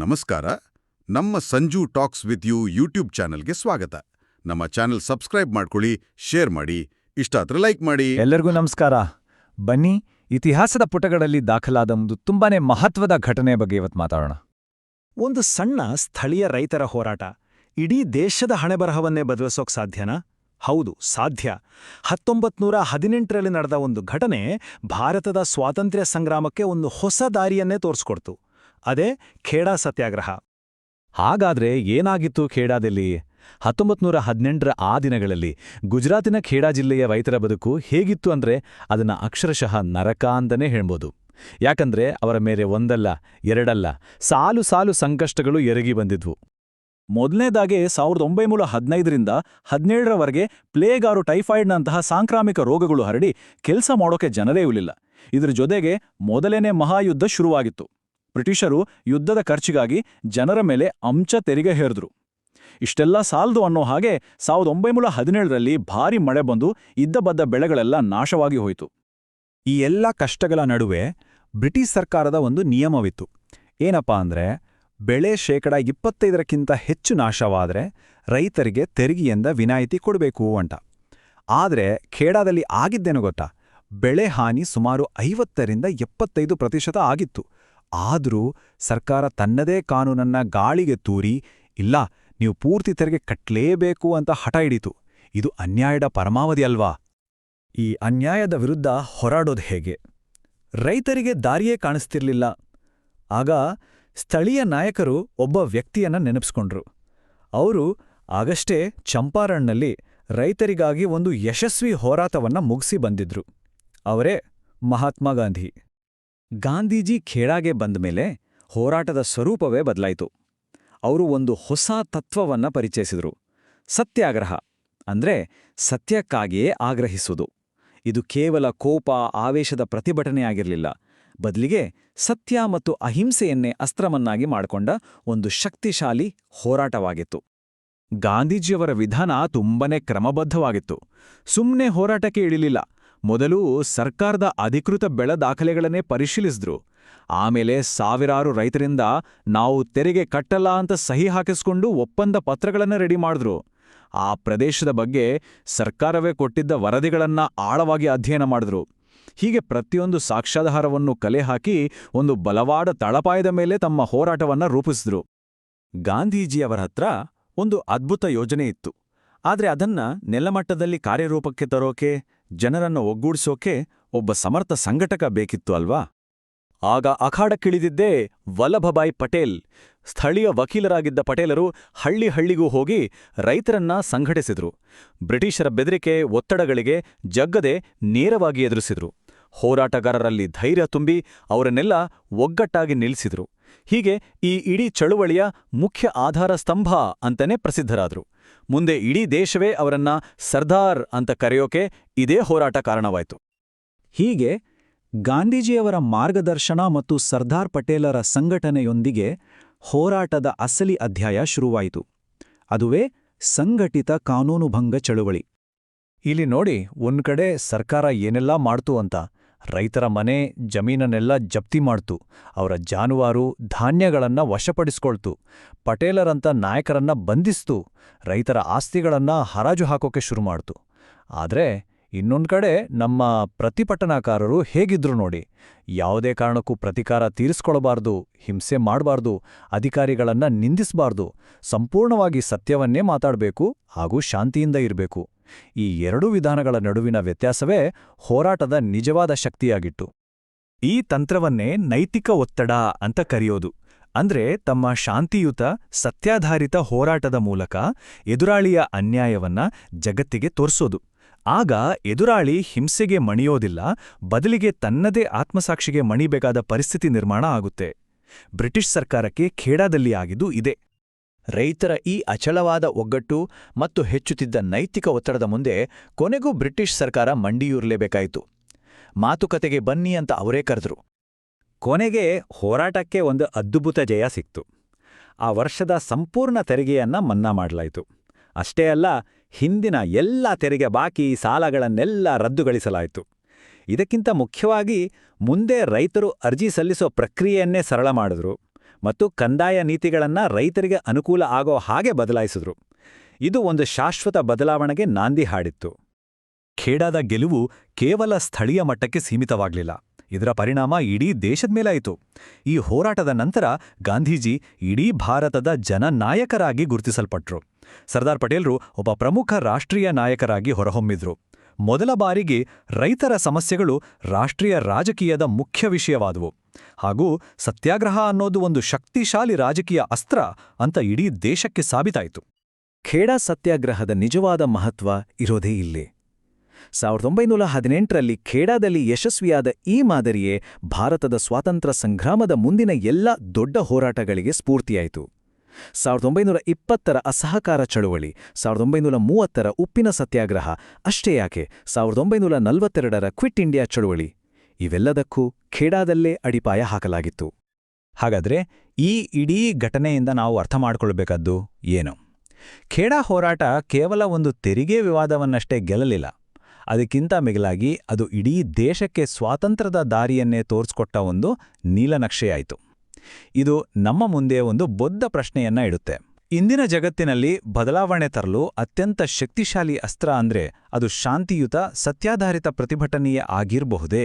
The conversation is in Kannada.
ನಮಸ್ಕಾರ. ನಮ್ಮ Sanju talks with you YouTube ಚಾನೆಲ್ಗೆ ಸ್ವಾಗತ. ನಮ್ಮ ಚಾನೆಲ್ ಸಬ್ಸ್ಕ್ರೈಬ್ ಮಾಡ್ಕೊಳ್ಳಿ ಶೇರ್ ಮಾಡಿ. ಇಷ್ಟ ಆದ್ರೆ ಲೈಕ್ ಮಾಡಿ. ಎಲ್ಲರಿಗೂ ನಮಸ್ಕಾರ. ಬನ್ನಿ ಇತಿಹಾಸದ ಪುಟಗಳಲ್ಲಿ ದಾಖಲಾದ ಒಂದು ತುಂಬಾನೇ ಮಹತ್ವದ ಘಟನೆ ಬಗ್ಗೆ ಇವತ್ತು ಮಾತಾಡೋಣ. ಒಂದು ಸಣ್ಣ ಸ್ಥಳೀಯ ರೈತರ ಹೋರಾಟ. ಇಡೀ ದೇಶದ ಹಣೆಬರಹವನ್ನೇ ಬದಲಿಸೋಕ್ ಸಾಧ್ಯನಾ? ಹೌದು ಸಾಧ್ಯ. ಹತ್ತೊಂಬತ್ನೂರ ಹದಿನೆಂಟರಲ್ಲಿ ನಡೆದ ಒಂದು ಘಟನೆ ಭಾರತದ ಸ್ವಾತಂತ್ರ್ಯ ಸಂಗ್ರಾಮಕ್ಕೆ ಒಂದು ಹೊಸ ದಾರಿಯನ್ನೇ ತೋರಿಸ್ಕೊಡ್ತು. ಅದೇ ಖೇಡಾ ಸತ್ಯಾಗ್ರಹ. ಹಾಗಾದ್ರೆ ಏನಾಗಿತ್ತು ಖೇಡಾದಲ್ಲಿ? ಹತ್ತೊಂಬತ್ನೂರ ಹದಿನೆಂಟರ ಆ ದಿನಗಳಲ್ಲಿ ಗುಜರಾತಿನ ಖೇಡಾ ಜಿಲ್ಲೆಯ ರೈತರ ಬದುಕು ಹೇಗಿತ್ತು ಅಂದ್ರೆ ಅದನ್ನ ಅಕ್ಷರಶಃ ನರಕ ಅಂತನೇ ಹೇಳ್ಬೋದು. ಯಾಕಂದ್ರೆ ಅವರ ಮೇಲೆ ಒಂದಲ್ಲ, ಎರಡಲ್ಲ, ಸಾಲು ಸಾಲು ಸಂಕಷ್ಟಗಳು ಎರಗಿ ಬಂದಿದ್ವು. ಮೊದಲನೇದಾಗೆ ಸಾವಿರದ ಒಂಬೈನೂರ ಹದಿನೈದರಿಂದ ಹದಿನೇಳರವರೆಗೆ ಪ್ಲೇಗಾರು ಟೈಫಾಯ್ಡ್ನಂತಹ ಸಾಂಕ್ರಾಮಿಕ ರೋಗಗಳು ಹರಡಿ ಕೆಲಸ ಮಾಡೋಕೆ ಜನರೇ ಇರಲಿಲ್ಲ. ಇದರ ಜೊತೆಗೆ ಮೊದಲನೇ ಮಹಾಯುದ್ಧ ಶುರುವಾಗಿತ್ತು. ಬ್ರಿಟಿಷರು ಯುದ್ಧದ ಖರ್ಚಿಗಾಗಿ ಜನರ ಮೇಲೆ ಅಂಚ ತೆರಿಗೆ ಹೇರಿದ್ರು. ಇಷ್ಟೆಲ್ಲ ಸಾಲದು ಅನ್ನೋ ಹಾಗೆ ಸಾವಿರದ ಒಂಬೈನೂರ ಹದಿನೇಳರಲ್ಲಿ ಭಾರಿ ಮಳೆ ಬಂದು ಇದ್ದಬದ್ದ ಬೆಳೆಗಳೆಲ್ಲ ನಾಶವಾಗಿ ಹೋಯಿತು. ಈ ಎಲ್ಲ ಕಷ್ಟಗಳ ನಡುವೆ ಬ್ರಿಟಿಷ್ ಸರ್ಕಾರದ ಒಂದು ನಿಯಮವಿತ್ತು. ಏನಪ್ಪಾ ಅಂದ್ರೆ, ಬೆಳೆ ಶೇಕಡ ಇಪ್ಪತ್ತೈದರಕ್ಕಿಂತ ಹೆಚ್ಚು ನಾಶವಾದರೆ ರೈತರಿಗೆ ತೆರಿಗೆಯಿಂದ ವಿನಾಯಿತಿ ಕೊಡಬೇಕು ಅಂತ. ಆದರೆ ಖೇಡಾದಲ್ಲಿ ಆಗಿದ್ದೇನು ಗೊತ್ತಾ? ಬೆಳೆ ಹಾನಿ ಸುಮಾರು ಐವತ್ತರಿಂದ ಎಪ್ಪತ್ತೈದು ಪ್ರತಿಶತ ಆಗಿತ್ತು. ಆದರೂ ಸರ್ಕಾರ ತನ್ನದೇ ಕಾನೂನನ್ನ ಗಾಳಿಗೆ ತೂರಿ, ಇಲ್ಲ, ನೀವು ಪೂರ್ತಿ ತೆರಿಗೆ ಕಟ್ಲೇಬೇಕು ಅಂತ ಹಠ ಹಿಡಿತು. ಇದು ಅನ್ಯಾಯದ ಪರಮಾವಧಿ ಅಲ್ವಾ? ಈ ಅನ್ಯಾಯದ ವಿರುದ್ಧ ಹೋರಾಡೋದು ಹೇಗೆ? ರೈತರಿಗೆ ದಾರಿಯೇ ಕಾಣಿಸ್ತಿರ್ಲಿಲ್ಲ. ಆಗ ಸ್ಥಳೀಯ ನಾಯಕರು ಒಬ್ಬ ವ್ಯಕ್ತಿಯನ್ನ ನೆನಪಿಸ್ಕೊಂಡ್ರು. ಅವರು ಆಗಷ್ಟೇ ಚಂಪಾರಣ್ನಲ್ಲಿ ರೈತರಿಗಾಗಿ ಒಂದು ಯಶಸ್ವಿ ಹೋರಾಟವನ್ನ ಮುಗಿಸಿ ಬಂದಿದ್ರು. ಅವರೇ ಮಹಾತ್ಮ ಗಾಂಧಿ. ಗಾಂಧೀಜಿ ಖೇಡಾಗೆ ಬಂದ ಮೇಲೆ ಹೋರಾಟದ ಸ್ವರೂಪವೇ ಬದಲಾಯಿತು. ಅವರು ಒಂದು ಹೊಸ ತತ್ವವನ್ನ ಪರಿಚಯಿಸಿದರು. ಸತ್ಯಾಗ್ರಹ, ಅಂದ್ರೆ ಸತ್ಯಕ್ಕಾಗಿಯೇ ಆಗ್ರಹಿಸುವುದು. ಇದು ಕೇವಲ ಕೋಪ, ಆವೇಶದ ಪ್ರತಿಭಟನೆಯಾಗಿರಲಿಲ್ಲ. ಬದಲಿಗೆ ಸತ್ಯ ಮತ್ತು ಅಹಿಂಸೆಯನ್ನೇ ಅಸ್ತ್ರವನ್ನಾಗಿ ಮಾಡಿಕೊಂಡ ಒಂದು ಶಕ್ತಿಶಾಲಿ ಹೋರಾಟವಾಗಿತ್ತು. ಗಾಂಧೀಜಿಯವರ ವಿಧಾನ ತುಂಬನೇ ಕ್ರಮಬದ್ಧವಾಗಿತ್ತು. ಸುಮ್ಮನೆ ಹೋರಾಟಕ್ಕೆ ಇಳಿಲಿಲ್ಲ. ಮೊದಲು ಸರ್ಕಾರದ ಅಧಿಕೃತ ಬೆಳೆ ದಾಖಲೆಗಳನ್ನೇ ಪರಿಶೀಲಿಸಿದ್ರು. ಆಮೇಲೆ ಸಾವಿರಾರು ರೈತರಿಂದ ನಾವು ತೆರಿಗೆ ಕಟ್ಟಲ್ಲ ಅಂತ ಸಹಿ ಹಾಕಿಸ್ಕೊಂಡು ಒಪ್ಪಂದ ಪತ್ರಗಳನ್ನು ರೆಡಿ ಮಾಡಿದ್ರು. ಆ ಪ್ರದೇಶದ ಬಗ್ಗೆ ಸರ್ಕಾರವೇ ಕೊಟ್ಟಿದ್ದ ವರದಿಗಳನ್ನ ಆಳವಾಗಿ ಅಧ್ಯಯನ ಮಾಡಿದ್ರು. ಹೀಗೆ ಪ್ರತಿಯೊಂದು ಸಾಕ್ಷ್ಯಾಧಾರವನ್ನು ಕಲೆ ಹಾಕಿ ಒಂದು ಬಲವಾದ ತಳಪಾಯದ ಮೇಲೆ ತಮ್ಮ ಹೋರಾಟವನ್ನ ರೂಪಿಸಿದ್ರು. ಗಾಂಧೀಜಿಯವರ ಹತ್ರ ಒಂದು ಅದ್ಭುತ ಯೋಜನೆ ಇತ್ತು. ಆದರೆ ಅದನ್ನ ನೆಲಮಟ್ಟದಲ್ಲಿ ಕಾರ್ಯರೂಪಕ್ಕೆ ತರೋಕೆ ಜನರನ್ನು ಒಗ್ಗೂಡಿಸೋಕೆ ಒಬ್ಬ ಸಮರ್ಥ ಸಂಘಟಕ ಬೇಕಿತ್ತು ಅಲ್ವಾ? ಆಗ ಅಖಾಡಕ್ಕಿಳಿದಿದ್ದೇ ವಲ್ಲಭಭಾಯ್ ಪಟೇಲ್, ಸ್ಥಳೀಯ ವಕೀಲರಾಗಿದ್ದ ಪಟೇಲರು ಹಳ್ಳಿ ಹಳ್ಳಿಗೂ ಹೋಗಿ ರೈತರನ್ನ ಸಂಘಟಿಸಿದ್ರು. ಬ್ರಿಟಿಷರ ಬೆದರಿಕೆ ಒತ್ತಡಗಳಿಗೆ ಜಗ್ಗದೆ ನೇರವಾಗಿ ಎದುರಿಸಿದ್ರು. ಹೋರಾಟಗಾರರಲ್ಲಿ ಧೈರ್ಯ ತುಂಬಿ ಅವರನ್ನೆಲ್ಲ ಒಗ್ಗಟ್ಟಾಗಿ ನಿಲ್ಲಿಸಿದ್ರು. ಹೀಗೆ ಈ ಇಡೀ ಚಳುವಳಿಯ ಮುಖ್ಯ ಆಧಾರ ಸ್ತಂಭ ಅಂತನೇ ಪ್ರಸಿದ್ಧರಾದ್ರು. ಮುಂದೆ ಇಡೀ ದೇಶವೇ ಅವರನ್ನ ಸರ್ದಾರ್ ಅಂತ ಕರೆಯೋಕೆ ಇದೇ ಹೋರಾಟ ಕಾರಣವಾಯಿತು. ಹೀಗೆ ಗಾಂಧೀಜಿಯವರ ಮಾರ್ಗದರ್ಶನ ಮತ್ತು ಸರ್ದಾರ್ ಪಟೇಲರ ಸಂಘಟನೆಯೊಂದಿಗೆ ಹೋರಾಟದ ಅಸಲಿ ಅಧ್ಯಾಯ ಶುರುವಾಯಿತು. ಅದುವೇ ಸಂಘಟಿತ ಕಾನೂನುಭಂಗ ಚಳುವಳಿ. ಇಲ್ಲಿ ನೋಡಿ, ಒಂದ್ ಕಡೆ ಸರ್ಕಾರ ಏನೆಲ್ಲಾ ಮಾಡ್ತು ಅಂತ. ರೈತರ ಮನೆ ಜಮೀನನ್ನೆಲ್ಲ ಜಪ್ತಿ ಮಾಡ್ತು, ಅವರ ಜಾನುವಾರು ಧಾನ್ಯಗಳನ್ನ ವಶಪಡಿಸ್ಕೊಳ್ತು, ಪಟೇಲರಂತ ನಾಯಕರನ್ನ ಬಂಧಿಸ್ತು, ರೈತರ ಆಸ್ತಿಗಳನ್ನ ಹರಾಜು ಹಾಕೋಕೆ ಶುರು ಮಾಡ್ತು. ಆದ್ರೆ ಇನ್ನೊಂದು ಕಡೆ ನಮ್ಮ ಪ್ರತಿಭಟನಾಕಾರರು ಹೇಗಿದ್ರು ನೋಡಿ, ಯಾವುದೇ ಕಾರಣಕ್ಕೂ ಪ್ರತಿಕಾರ ತೀರಿಸ್ಕೊಳ್ಬಾರ್ದು, ಹಿಂಸೆ ಮಾಡಬಾರ್ದು, ಅಧಿಕಾರಿಗಳನ್ನ ನಿಂದಿಸಬಾರ್ದು, ಸಂಪೂರ್ಣವಾಗಿ ಸತ್ಯವನ್ನೇ ಮಾತಾಡಬೇಕು ಹಾಗೂ ಶಾಂತಿಯಿಂದ ಇರಬೇಕು. ಈ ಎರಡೂ ವಿಧಾನಗಳ ನಡುವಿನ ವ್ಯತ್ಯಾಸವೇ ಹೋರಾಟದ ನಿಜವಾದ ಶಕ್ತಿಯಾಗಿತ್ತು. ಈ ತಂತ್ರವನ್ನೇ ನೈತಿಕ ಒತ್ತಡ ಅಂತ ಕರೆಯೋದು. ಅಂದ್ರೆ ತಮ್ಮ ಶಾಂತಿಯುತ, ಸತ್ಯಾಧಾರಿತ ಹೋರಾಟದ ಮೂಲಕ ಎದುರಾಳಿಯ ಅನ್ಯಾಯವನ್ನ ಜಗತ್ತಿಗೆ ತೋರಿಸೋದು. ಆಗ ಎದುರಾಳಿ ಹಿಂಸೆಗೆ ಮಣಿಯೋದಿಲ್ಲ, ಬದಲಿಗೆ ತನ್ನದೇ ಆತ್ಮಸಾಕ್ಷಿಗೆ ಮಣಿಬೇಕಾದ ಪರಿಸ್ಥಿತಿ ನಿರ್ಮಾಣ ಆಗುತ್ತೆ. ಬ್ರಿಟಿಷ್ ಸರ್ಕಾರಕ್ಕೆ ಖೇಡಾದಲ್ಲಿ ಆಗಿದ್ದು ಇದೆ. ರೈತರ ಈ ಅಚಳವಾದ ಒಗ್ಗಟ್ಟು ಮತ್ತು ಹೆಚ್ಚುತ್ತಿದ್ದ ನೈತಿಕ ಒತ್ತಡದ ಮುಂದೆ ಕೊನೆಗೂ ಬ್ರಿಟಿಷ್ ಸರ್ಕಾರ ಮಂಡಿಯೂರಲೇಬೇಕಾಯಿತು. ಮಾತುಕತೆಗೆ ಬನ್ನಿ ಅಂತ ಅವರೇ ಕರೆದರು. ಕೊನೆಗೆ ಹೋರಾಟಕ್ಕೆ ಒಂದು ಅದ್ಭುತ ಜಯ ಸಿಕ್ತು. ಆ ವರ್ಷದ ಸಂಪೂರ್ಣ ತೆರಿಗೆಯನ್ನ ಮನ್ನಾ ಮಾಡಲಾಯಿತು. ಅಷ್ಟೇ ಅಲ್ಲ, ಹಿಂದಿನ ಎಲ್ಲ ತೆರಿಗೆ ಬಾಕಿ ಸಾಲಗಳನ್ನೆಲ್ಲ ರದ್ದುಗೊಳಿಸಲಾಯಿತು. ಇದಕ್ಕಿಂತ ಮುಖ್ಯವಾಗಿ ಮುಂದೆ ರೈತರು ಅರ್ಜಿ ಸಲ್ಲಿಸೋ ಪ್ರಕ್ರಿಯೆಯನ್ನೇ ಸರಳ ಮಾಡಿದ್ರು. ಮತ್ತು ಕಂದಾಯ ನೀತಿಗಳನ್ನ ರೈತರಿಗೆ ಅನುಕೂಲ ಆಗೋ ಹಾಗೆ ಬದಲಾಯಿಸಿದ್ರು. ಇದು ಒಂದು ಶಾಶ್ವತ ಬದಲಾವಣೆಗೆ ನಾಂದಿ ಹಾಡಿತ್ತು. ಖೇಡಾದ ಗೆಲುವು ಕೇವಲ ಸ್ಥಳೀಯ ಮಟ್ಟಕ್ಕೆ ಸೀಮಿತವಾಗಲಿಲ್ಲ. ಇದರ ಪರಿಣಾಮ ಇಡೀ ದೇಶದ ಮೇಲಾಯಿತು. ಈ ಹೋರಾಟದ ನಂತರ ಗಾಂಧೀಜಿ ಇಡೀ ಭಾರತದ ಜನನಾಯಕರಾಗಿ ಗುರುತಿಸಲ್ಪಟ್ರು. ಸರ್ದಾರ್ ಪಟೇಲ್ರು ಒಬ್ಬ ಪ್ರಮುಖ ರಾಷ್ಟ್ರೀಯ ನಾಯಕರಾಗಿ ಹೊರಹೊಮ್ಮಿದ್ರು. ಮೊದಲ ಬಾರಿಗೆ ರೈತರ ಸಮಸ್ಯೆಗಳು ರಾಷ್ಟ್ರೀಯ ರಾಜಕೀಯದ ಮುಖ್ಯ ವಿಷಯವಾದವು. ಹಾಗೂ ಸತ್ಯಾಗ್ರಹ ಅನ್ನೋದು ಒಂದು ಶಕ್ತಿಶಾಲಿ ರಾಜಕೀಯ ಅಸ್ತ್ರ ಅಂತ ಇಡೀ ದೇಶಕ್ಕೆ ಸಾಬೀತಾಯಿತು. ಖೇಡಾ ಸತ್ಯಾಗ್ರಹದ ನಿಜವಾದ ಮಹತ್ವ ಇರೋದೇ ಇಲ್ಲೇ. ಸಾವಿರದ ಒಂಬೈನೂರ ಹದಿನೆಂಟರಲ್ಲಿ ಖೇಡಾದಲ್ಲಿ ಯಶಸ್ವಿಯಾದ ಈ ಮಾದರಿಯೇ ಭಾರತದ ಸ್ವಾತಂತ್ರ್ಯ ಸಂಗ್ರಾಮದ ಮುಂದಿನ ಎಲ್ಲ ದೊಡ್ಡ ಹೋರಾಟಗಳಿಗೆ ಸ್ಫೂರ್ತಿಯಾಯಿತು. ಸಾವಿರದ ಒಂಬೈನೂರ ಇಪ್ಪತ್ತರ ಅಸಹಕಾರ ಚಳುವಳಿ, ಸಾವಿರದ ಒಂಬೈನೂರ ಮೂವತ್ತರ ಉಪ್ಪಿನ ಸತ್ಯಾಗ್ರಹ, ಅಷ್ಟೇ ಯಾಕೆ? ಸಾವಿರದ ಒಂಬೈನೂರ ನಲವತ್ತೆರಡರ ಕ್ವಿಟ್ ಇಂಡಿಯಾ ಚಳುವಳಿ ಇವೆಲ್ಲದಕ್ಕೂ ಖೇಡಾದಲ್ಲೇ ಅಡಿಪಾಯ ಹಾಕಲಾಗಿತ್ತು. ಹಾಗಾದ್ರೆ ಈ ಇಡೀ ಘಟನೆಯಿಂದ ನಾವು ಅರ್ಥ ಮಾಡ್ಕೊಳ್ಬೇಕಾದ್ದು ಏನು? ಖೇಡಾ ಹೋರಾಟ ಕೇವಲ ಒಂದು ತೆರಿಗೆ ವಿವಾದವನ್ನಷ್ಟೇ ಗೆಲ್ಲಲಿಲ್ಲ. ಅದಕ್ಕಿಂತ ಮಿಗಿಲಾಗಿ ಅದು ಇಡೀ ದೇಶಕ್ಕೆ ಸ್ವಾತಂತ್ರ್ಯದ ದಾರಿಯನ್ನೇ ತೋರಿಸ್ಕೊಟ್ಟ ಒಂದು ನೀಲನಕ್ಷೆಯಾಯಿತು. ಇದು ನಮ್ಮ ಮುಂದೆ ಒಂದು ಬೊದ್ದ ಪ್ರಶ್ನೆಯನ್ನ ಇಡುತ್ತೆ. ಇಂದಿನ ಜಗತ್ತಿನಲ್ಲಿ ಬದಲಾವಣೆ ತರಲು ಅತ್ಯಂತ ಶಕ್ತಿಶಾಲಿ ಅಸ್ತ್ರ ಅಂದ್ರೆ ಅದು ಶಾಂತಿಯುತ, ಸತ್ಯಾಧಾರಿತ ಪ್ರತಿಭಟನೆಯೇ ಆಗಿರಬಹುದೇ?